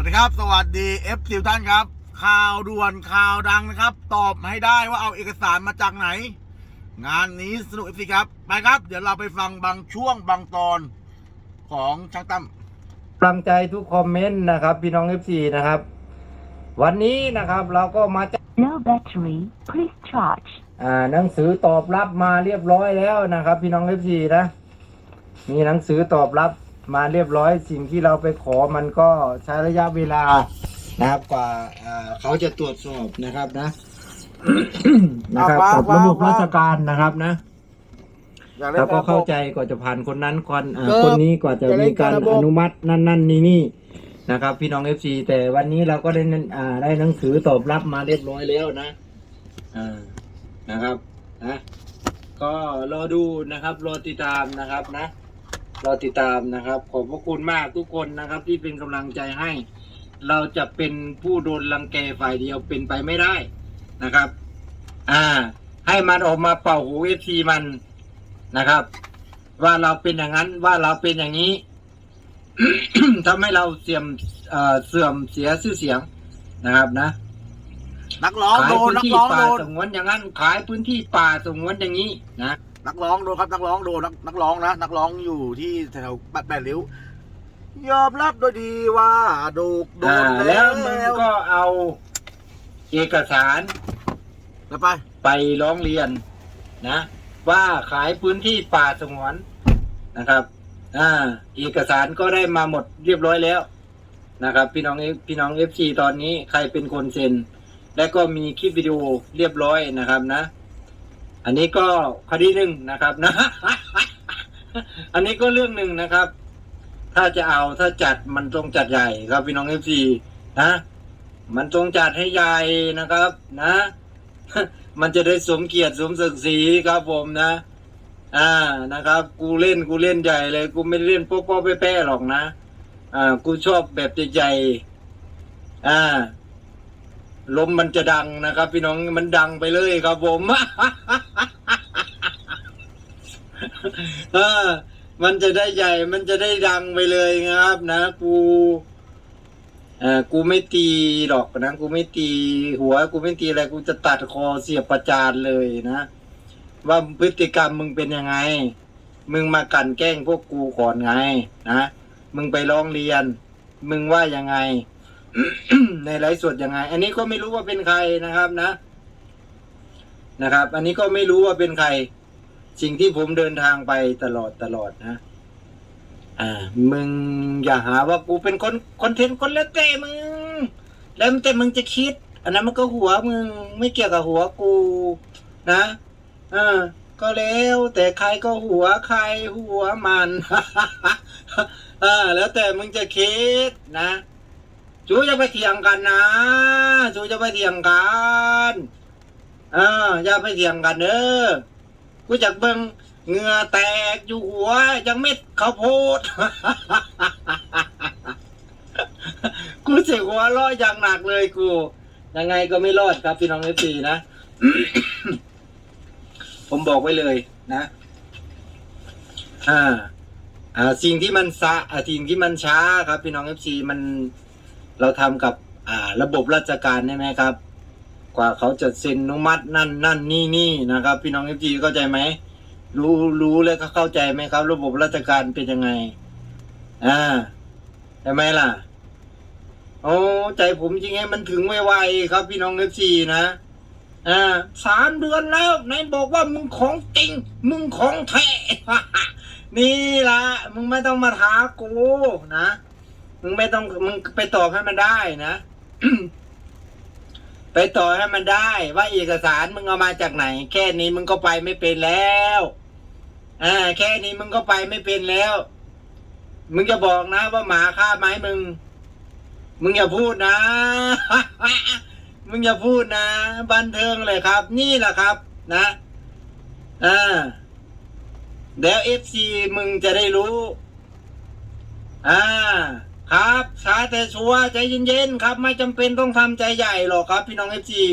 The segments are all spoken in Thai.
วัสดีครับสวัสดีเอฟซิท่านครับ ข่าวด่วนข่าวดังนะครับ ตอบให้ได้ว่าเอาเอกสารมาจากไหน งานนี้สนุกเอฟซีครับ ไปครับ เดี๋ยวเราไปฟังบางช่วงบางตอนของช่างตั้มกำลังใจทุกคอมเมนต์นะครับ พี่น้อง FC นะครับ วันนี้นะครับเราก็มาจะ No battery. Please charge. อ่าหนังสือตอบรับมาเรียบร้อยแล้วนะครับ พี่น้อง FC นะมีหนังสือตอบรับ มาเรียบร้อยสิ่งที่เราไปขอมันก็ใช้ระยะเวลานะครับกว่าอ่าเขาจะตรวจสอบนะครับนะนะครับว้าวกับระบบว้าวราชการนะครับนะอยากแล้วก็เข้าใจกว่าจะผ่านคนนั้นคนอ่าเกิบคนนี้กว่าจะจะเล่มีนการระบบอนุมัตินั่นนั่นนี่นี่นะครับ พี่น้องเอฟซีแต่วันนี้เราก็ได้นั่นอ่าได้หนังสือตอบรับมาเรียบร้อยแล้วนะอ่านะครับนะก็รอดูนะครับ รอติดตามนะครับนะ รอติดตามนะครับ ขอบพระคุณมากทุกคนนะครับ ที่เป็นกำลังใจให้ เราจะเป็นผู้โดนรังแกฝ่ายเดียวเป็นไปไม่ได้นะครับ อ่า ให้มันออกมาเป่าหูเอฟซีมันนะครับ ว่าเราเป็นอย่างนั้นว่าเราเป็นอย่างนี้ทำให้เราเสื่อมเอ่อเสื่อมเสียชื่อเสียงนะครับนะนักร้องขายโดนพื้นนักที่ร้องป่าโดนสงวนอย่างนั้นขายพื้นที่ป่าสงวนอย่างนี้นะ นักร้องโดนครับนักร้องโดนนักนักร้องนะนักร้องอยู่ที่แถวบัดแปดริ้วยอมรับโดยดีว่าโดกโดอ่านแล้แล้ววมึงก็เอาเอกสารแล้วไป ไปร้องเรียนนะ ว่าขายพื้นที่ป่าสงวนนะครับ อ่า เอกสารก็ได้มาหมดเรียบร้อยแล้วนะครับ พี่น้อง F- พี่น้องเอฟซีตอนนี้ใครเป็นคนเซ็น และก็มีคลิปวิดีโอเรียบร้อยนะครับนะ อันนี้ก็คดีหนึ่งนะครับนะ อันนี้ก็เรื่องหนึ่งนะครับ ถ้าจะเอาถ้าจัดมันต้องจัดใหญ่ครับพี่น้องเอฟซีนะ มันต้องจัดให้ใหญ่นะครับนะ มันจะได้สมเกียรติสมศักดิ์ศรีครับผมนะ อ่านะครับ กูเล่นกูเล่นใหญ่เลย กูไม่เล่นโป๊ะโป๊ะแป้ๆหรอกนะ อ่า กูชอบแบบใหญ่ๆอ่าลมมันจะดังนะครับ พี่น้องมันดังไปเลยครับผม เออ มันจะได้ใหญ่ มันจะได้ดังไปเลยนะครับ นะ กูเออกูไม่ตีหรอกนะ กูไม่ตีหัว กูไม่ตีอะไร กูจะตัดคอเสียบประจานเลยนะ ว่าพฤติกรรมมึงเป็นยังไง มึงมากลั่นแกล้งพวกกูก่อนไง นะ มึงไปร้องเรียน มึงว่ายังไง ในไลฟ์สดยังไง อันนี้ก็ไม่รู้ว่าเป็นใครนะครับนะ นะครับ อันนี้ก็ไม่รู้ว่าเป็นใคร สิ่งที่ผมเดินทางไปตลอดตลอดนะ อ่า มึงอย่าหาว่ากูเป็นคนคอนเทนต์คนแล้วแต่มึง แล้วแต่มึงจะคิด อันนั้นมันก็หัวมึงไม่เกี่ยวกับหัวกู นะเออก็แล้ว แต่ใครก็หัวใครหัวมันเออแล้วแต่มึงจะคิดนะจูจะไปเถียงกันนะจูจะไปเถียงกันเอออย่าไปเถียงกันเด้อ กูจากเบิงเหงื่อแตกอยู่หัว ยังเม็ดข้าวโพด กูเสียหัวร้อยอย่างหนักเลยกู ยังไงก็ไม่รอดครับพี่น้องเอฟซีนะ ผมบอกไว้เลยนะ อ่า อ่า สิ่งที่มันซาอ่าสิ่งที่มันช้าครับพี่น้องเอฟซีมันเราทำกับ อ่า ระบบราชการใช่ไหมครับ กว่าเขาจะเซ็นอนุมัตินั่นนั่นนี่นี่นะครับ พี่น้องเอฟซีเข้าใจไหมรู้รู้แล้วก็เข้าใจไหมครับ ระบบราชการเป็นยังไง อ่าใช่ไหมล่ะโอ้ใจผมจริงไงมันถึงไวๆครับ พี่น้องเอฟซีนะอ่าสามเดือนแล้วนายบอกว่ามึงของจริง มึงของแท้นี่ละมึงไม่ต้องมาท้ากูนะ มึงไม่ต้องมึงไปตอบให้มันได้นะ ไปต่อให้มันได้ ว่าเอกสารมึงเอามาจากไหน แค่นี้มึงก็ไปไม่เป็นแล้วอ่าแค่นี้มึงก็ไปไม่เป็นแล้ว มึงจะบอกนะ ว่าหมาฆ่าไม้มึง มึงอย่าพูดนะ มึงอย่าพูดนะ บันเทิงเลยครับ นี่แหละครับ นะอ่าแล้วเอฟซีมึงจะได้รู้ อ่า ครับช้าแต่ชัวใจเย็นๆครับ ไม่จำเป็นต้องทำใจใหญ่หรอกครับ พี่น้องเอฟซี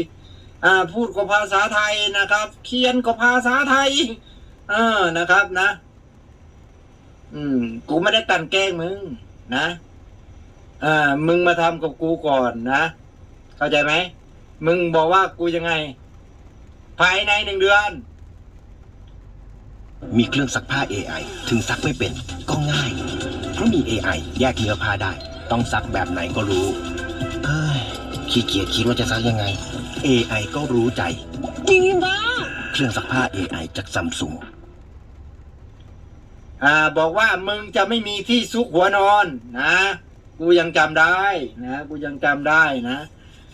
อ่าพูดก็ภาษาไทยนะครับ เขียนก็ภาษาไทยเออนะครับนะ อืม กูไม่ได้กลันแกล้งมึง นะอ่ามึงมาทำกับกูก่อนนะเข้าใจไหมมึงบอกว่ากูยังไง ภายในหนึ่งเดือน มีเครื่องซักผ้า AI ถึงซักไม่เป็น ก็ง่าย เพราะมี AI แยกเนื้อผ้าได้ ต้องซักแบบไหนก็รู้เอ้ยขี้เกียจคิดว่าจะซักยังไง AI ก็รู้ใจจริงปะเครื่องซักผ้า AI จากซัมซุงอ่าบอกว่ามึงจะไม่มีที่ซุกหัวนอนนะ กูยังจำได้นะ กูยังจำได้นะ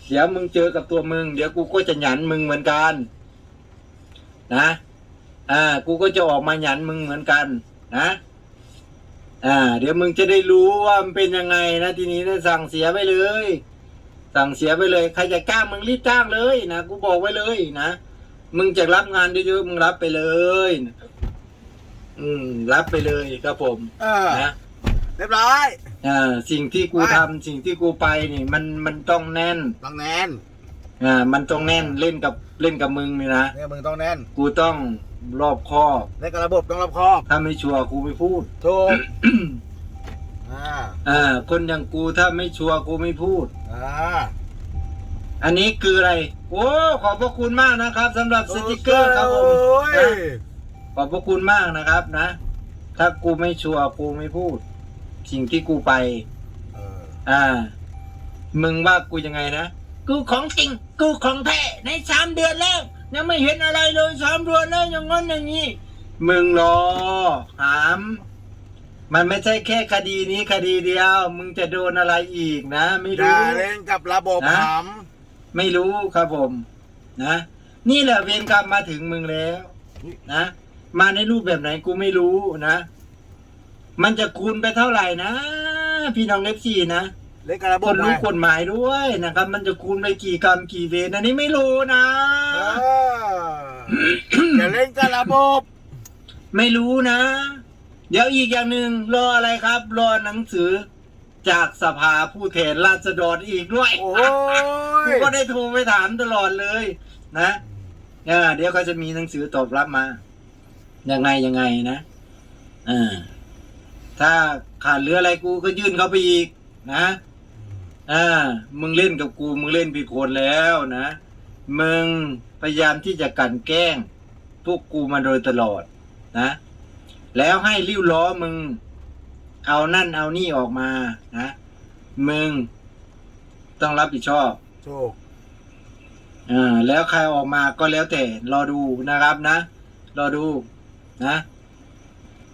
เดี๋ยวมึงเจอกับตัวมึง เดี๋ยวกูก็จะหยันมึงเหมือนกัน นะ อ่า กูก็จะออกมาหยันมึงเหมือนกัน นะ อ่า เดี๋ยวมึงจะได้รู้ว่ามันเป็นยังไงนะทีนี้ได้สั่งเสียไปเลย สั่งเสียไปเลย ใครจะจ้างมึงรีบจ้างเลยนะกูบอกไว้เลยนะมึงจะรับงานเยอะๆมึงรับไปเลยนะครับอืม รับไปเลยครับผมเออนะเรียบร้อย อ่าสิ่งที่กูไป ทำสิ่งที่กูไปนี่ มันมันต้องแน่น ต้องแน่น อ่ามันต้องแน่นเล่นกับเล่นกับมึงนี่นะเนี่ยมึงต้องแน่นกูต้องรอบคอบในกับระบบต้องรอบคอบถ้าไม่ชัวร์กูไม่พูดถูกอ่าอ่าคนอย่างกูถ้าไม่ชัวร์กูไม่พูด อ่าอันนี้คืออะไร โอ้ขอบพระคุณมากนะครับสำหรับสติกเกอร์ครับผมโอ้ยนะขอบพระคุณมากนะครับนะ ถ้ากูไม่ชัวร์กูไม่พูด สิ่งที่กูไป เอออ่า มึงว่ากูยังไงนะ กูของจริง กูของแท้ในสามเดือนแล้ว ยังไม่เห็นอะไรเลยสามเดือนแล้วอย่างงั้นอย่างนี้ มึงรอหาม มันไม่ใช่แค่คดีนี้คดีเดียว มึงจะโดนอะไรอีกนะ ไม่อย่ารู้ เล่นกับระบบนะ หไม่รู้ครับผม นะ นี่แหละเวรกรรมมาถึงมึงแล้ว นะ มาในรูปแบบไหนกูไม่รู้นะ มันจะคูณไปเท่าไหร่นะ พี่น้องเอฟซีนะำ เล่นกับระบคบนรู้ไงกฎหมายด้วยนะครับ มันจะคูณไปกี่กรรมกี่เวรอันนี้ไม่รู้นะ เอออย่าเล่นกับระบบ ไม่รู้นะ เดี๋ยวอีกอย่างหนึ่งรออะไรครับ รอหนังสือ จากสภาผู้แทนราษฎรอีกด้วยโอ้กูยก็ได้โทรไปถามตลอดเลย นะอ่าเดี๋ยวเขาจะมีหนังสือตอบรับมายังไงยังไงนะอ่าถ้าขาดเหลืออะไรกูก็ยื่นเขาไปอีกนะ อ่ามึงเล่นกับกู มึงเล่นผิดคนแล้วนะ มึงพยายามที่จะกลันแกล้ง พวกกูมาโดยตลอดนะ แล้วให้ริ้วล้อมึง เอานั่นเอานี่ออกมานะ มึง ต้องรับผิดชอบถูกอ่าแล้วใครออกมาก็แล้วแต่ รอดูนะครับนะ รอดูนะ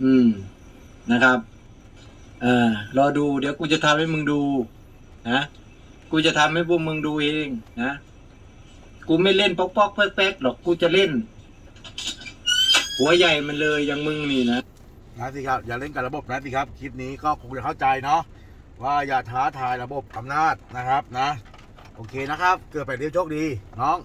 อืมนะครับ อ่ารอดู เดี๋ยวกูจะทำให้มึงดู นะกูจะทำให้พวกมึงดูเองนะกูไม่เล่นป๊อกป๊อกแป๊กแป๊กหรอกกูจะเล่น หัวใหญ่มันเลยอย่างมึงนี่นะนะสิครับอย่าเล่นกับระบบนะสิครับคลิปนี้ก็คงจะเข้าใจเนาะว่าอย่าท้าทายระบบอำนาจนะครับนะ โอเคนะครับ เกิดไปเรียวโชคดี น้อง